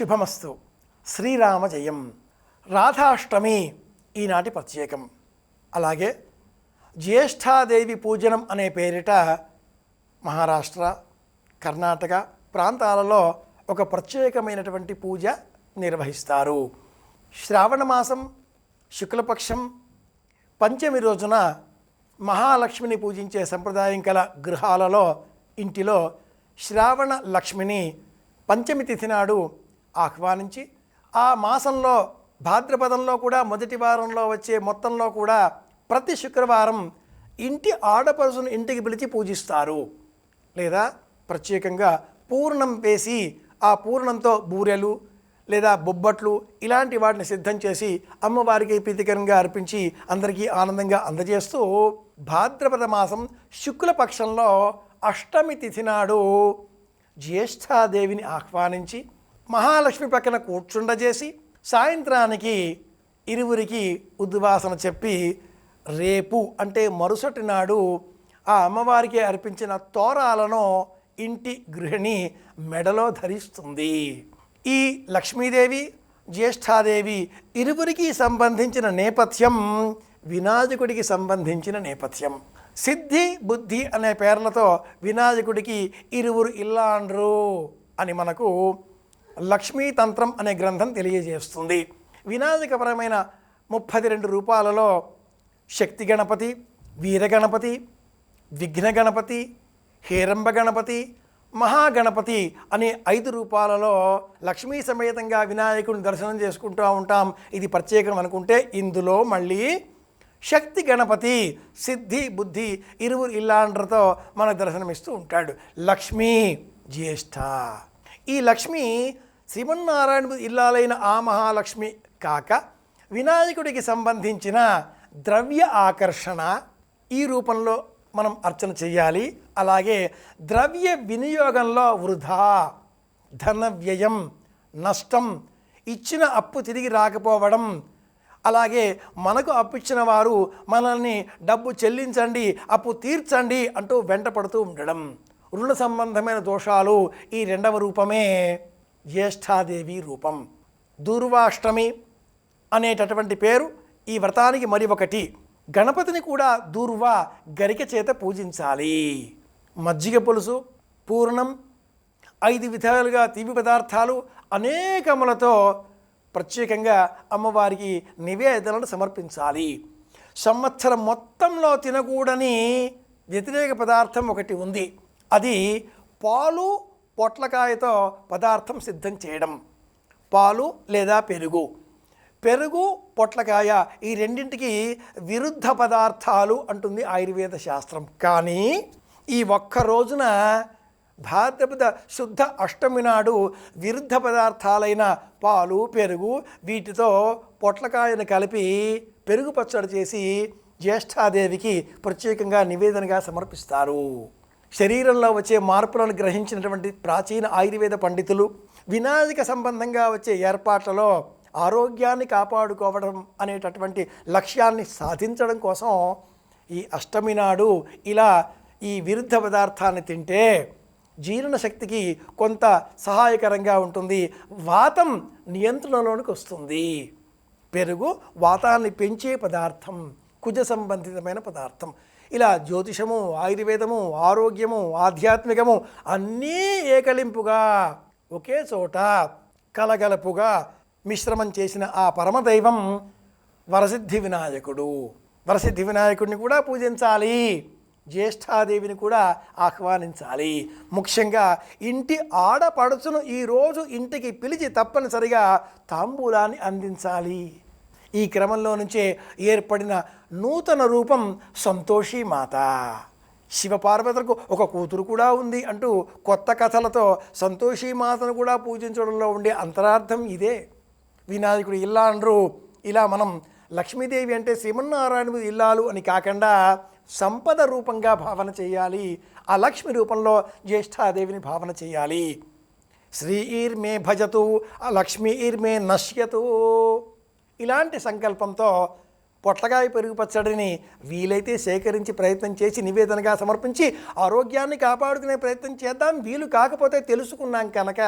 శుభమస్తు. శ్రీరామ జయం. రాధాష్టమి ఈనాటి ప్రత్యేకం. అలాగే జ్యేష్ఠాదేవి పూజనం అనే పేరిట మహారాష్ట్ర కర్ణాటక ప్రాంతాలలో ఒక ప్రత్యేకమైనటువంటి పూజ నిర్వహిస్తారు. శ్రావణ మాసం శుక్లపక్షం పంచమి రోజున మహాలక్ష్మిని పూజించే సంప్రదాయం కల గృహాలలో ఇంటిలో శ్రావణ లక్ష్మిని పంచమి తిథి నాడు ఆహ్వానించి ఆ మాసంలో భాద్రపదంలో కూడా మొదటి వారంలో వచ్చే మొత్తంలో కూడా ప్రతి శుక్రవారం ఇంటి ఆడపడుచును ఇంటికి పిలిచి పూజిస్తారు. లేదా ప్రత్యేకంగా పూర్ణం వేసి ఆ పూర్ణంతో బూరెలు లేదా బొబ్బట్లు ఇలాంటి వాటిని సిద్ధం చేసి అమ్మవారికి ప్రీతికరంగా అర్పించి అందరికీ ఆనందంగా అందజేస్తూ భాద్రపద మాసం శుక్లపక్షంలో అష్టమి తిథి నాడు జ్యేష్ఠాదేవిని ఆహ్వానించి మహాలక్ష్మి పక్కన కూర్చుండజేసి సాయంత్రానికి ఇరువురికి ఉద్వాసన చెప్పి రేపు అంటే మరుసటి నాడు ఆ అమ్మవారికి అర్పించిన తోరాలను ఇంటి గృహిణి మెడలో ధరిస్తుంది. ఈ లక్ష్మీదేవి జ్యేష్ఠాదేవి ఇరువురికి సంబంధించిన నేపథ్యం వినాయకుడికి సంబంధించిన నేపథ్యం. సిద్ధి బుద్ధి అనే పేర్లతో వినాయకుడికి ఇరువురు ఇల్లాండ్రు అని మనకు లక్ష్మీతంత్రం అనే గ్రంథం తెలియజేస్తుంది. వినాయకపరమైన ముప్పది రెండు రూపాలలో శక్తి గణపతి వీరగణపతి విఘ్న గణపతి హేరంబ గణపతి మహాగణపతి అనే ఐదు రూపాలలో లక్ష్మీ సమేతంగా వినాయకుడిని దర్శనం చేసుకుంటూ ఉంటాం. ఇది ప్రత్యేకం అనుకుంటే ఇందులో మళ్ళీ శక్తి గణపతి సిద్ధి బుద్ధి ఇరువురు ఇల్లాండ్రతో మనకు దర్శనమిస్తూ ఉంటాడు. లక్ష్మీ జ్యేష్ఠ. ఈ లక్ష్మి శ్రీమన్నారాయణ ఇల్లాలైన ఆ మహాలక్ష్మి కాక వినాయకుడికి సంబంధించిన ద్రవ్య ఆకర్షణ ఈ రూపంలో మనం అర్చన చేయాలి. అలాగే ద్రవ్య వినియోగంలో వృధా ధన వ్యయం నష్టం ఇచ్చిన అప్పు తిరిగి రాకపోవడం అలాగే మనకు అప్పు ఇచ్చిన వారు మనల్ని డబ్బు చెల్లించండి అప్పు తీర్చండి అంటూ వెంట పడుతూ ఉండడం. రుణ సంబంధమైన దోషాలు ఈ రెండవ రూపమే జ్యేష్ఠాదేవి రూపం. దూర్వాష్టమి అనేటటువంటి పేరు ఈ వ్రతానికి మరి ఒకటి. గణపతిని కూడా దూర్వ గరిక చేత పూజించాలి. మజ్జిగ పులుసు పూర్ణం ఐదు విధాలుగా తీపి పదార్థాలు అనేకములతో ప్రత్యేకంగా అమ్మవారికి నివేదనలు సమర్పించాలి. సంవత్సరం మొత్తంలో తినకూడని వ్యతిరేక పదార్థం ఒకటి ఉంది. అది పాలు పొట్లకాయతో పదార్థం సిద్ధం చేయడం. పాలు లేదా పెరుగు. పెరుగు పొట్లకాయ ఈ రెండింటికి విరుద్ధ పదార్థాలు అంటుంది ఆయుర్వేద శాస్త్రం. కానీ ఈ ఒక్క రోజున భాద్రపద శుద్ధ అష్టమి నాడు విరుద్ధ పదార్థాలైన పాలు పెరుగు వీటితో పొట్లకాయను కలిపి పెరుగు పచ్చడి చేసి జ్యేష్ఠాదేవికి ప్రత్యేకంగా నివేదనగా సమర్పిస్తారు. శరీరంలో వచ్చే మార్పులను గ్రహించినటువంటి ప్రాచీన ఆయుర్వేద పండితులు వినాయక సంబంధంగా వచ్చే ఏర్పాట్లలో ఆరోగ్యాన్ని కాపాడుకోవడం అనేటటువంటి లక్ష్యాన్ని సాధించడం కోసం ఈ అష్టమి నాడు ఇలా ఈ విరుద్ధ పదార్థాన్ని తింటే జీర్ణశక్తికి కొంత సహాయకరంగా ఉంటుంది. వాతం నియంత్రణలోనికి వస్తుంది. పెరుగు వాతాన్ని పెంచే పదార్థం. కుజ సంబంధితమైన పదార్థం. ఇలా జ్యోతిషము ఆయుర్వేదము ఆరోగ్యము ఆధ్యాత్మికము అన్నీ ఏకలింపుగా ఒకే చోట కలగలపుగా మిశ్రమం చేసిన ఆ పరమదైవం వరసిద్ధి వినాయకుడు. వరసిద్ధి వినాయకుడిని కూడా పూజించాలి. జ్యేష్ఠాదేవిని కూడా ఆహ్వానించాలి. ముఖ్యంగా ఇంటి ఆడపడుచును ఈరోజు ఇంటికి పిలిచి తప్పనిసరిగా తాంబూలాన్ని అందించాలి. ఈ క్రమంలో నుంచే ఏర్పడిన నూతన రూపం సంతోషి మాత. శివపార్వతులకు ఒక కూతురు కూడా ఉంది అంటూ కొత్త కథలతో సంతోషి మాతను కూడా పూజించడంలో ఉండే అంతరార్థం ఇదే. వినాయకుడు ఇల్లా అండ్రు. ఇలా మనం లక్ష్మీదేవి అంటే శ్రీమన్నారాయణుడు ఇల్లాలు అని కాకుండా సంపద రూపంగా భావన చేయాలి. ఆ లక్ష్మి రూపంలో జ్యేష్ఠాదేవిని భావన చేయాలి. శ్రీ ఈర్మే భజతు ఆ లక్ష్మీ ఈర్మే నశ్యతు. ఇలాంటి సంకల్పంతో పొట్లకాయ పెరుగు పచ్చడిని వీలైతే సేకరించి ప్రయత్నం చేసి నివేదనగా సమర్పించి ఆరోగ్యాన్ని కాపాడుకునే ప్రయత్నం చేద్దాం. వీలు కాకపోతే తెలుసుకున్నాం కనుక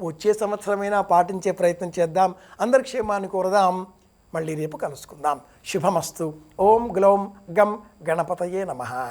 వచ్చే సంవత్సరమైనా పాటించే ప్రయత్నం చేద్దాం. అందరి క్షేమాన్ని కోరదాం. మళ్ళీ రేపు కలుసుకుందాం. శుభమస్తు. ఓం గ్లౌం గం గణపతయే నమః.